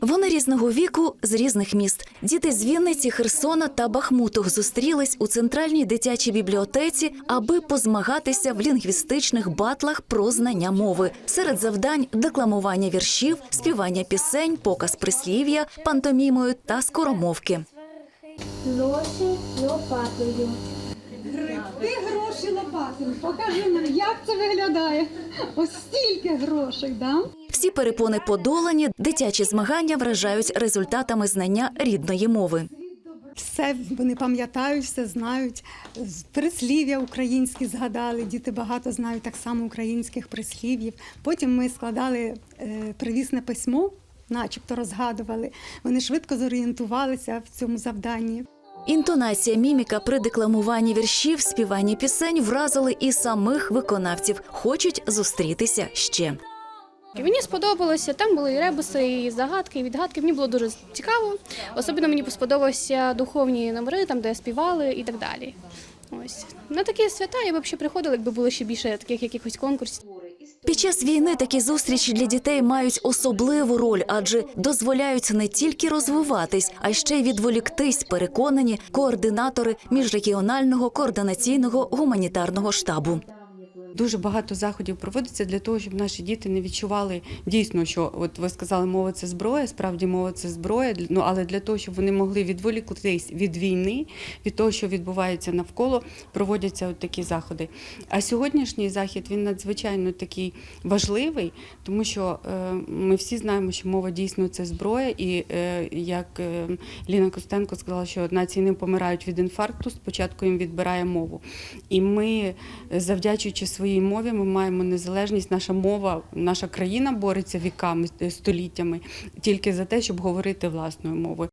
Вони різного віку з різних міст. Діти з Вінниці, Херсона та Бахмуту зустрілись у центральній дитячій бібліотеці, аби позмагатися в лінгвістичних батлах про знання мови. Серед завдань декламування віршів, співання пісень, показ прислів'я, пантомімою та скоромовки. Гроші лопатою. Ти гроші лопатою. Покажи нам, як це виглядає. Ось стільки грошей, да? Всі перепони подолані, дитячі змагання вражають результатами знання рідної мови. Все вони пам'ятають, все знають. Прислів'я українські згадали. Діти багато знають так само українських прислів'їв. Потім ми складали е, привісне письмо, начебто розгадували. Вони швидко зорієнтувалися в цьому завданні. Інтонація міміка при декламуванні віршів, співанні пісень вразили і самих виконавців. Хочуть зустрітися ще. Мені сподобалося, там були і ребуси, і загадки, і відгадки. Мені було дуже цікаво. Особливо мені сподобалися духовні номери, там де співали і так далі. Ось на такі свята я б ще приходила, якби було ще більше таких якихось конкурсів. Під час війни такі зустрічі для дітей мають особливу роль, адже дозволяють не тільки розвиватись, а ще й відволіктись, переконані координатори міжрегіонального координаційного гуманітарного штабу. Дуже багато заходів проводиться для того, щоб наші діти не відчували дійсно, що от ви сказали, мова це зброя, справді мова це зброя. Ну але для того, щоб вони могли відволіктись від війни, від того, що відбувається навколо, проводяться от такі заходи. А сьогоднішній захід він надзвичайно такий важливий, тому що е, ми всі знаємо, що мова дійсно це зброя, і е, як е, Ліна Костенко сказала, що нації не помирають від інфаркту, спочатку їм відбирає мову. І ми, завдячуючи своїй мові, ми маємо незалежність. Наша мова, наша країна бореться віками, е, століттями тільки за те, щоб говорити власною мовою.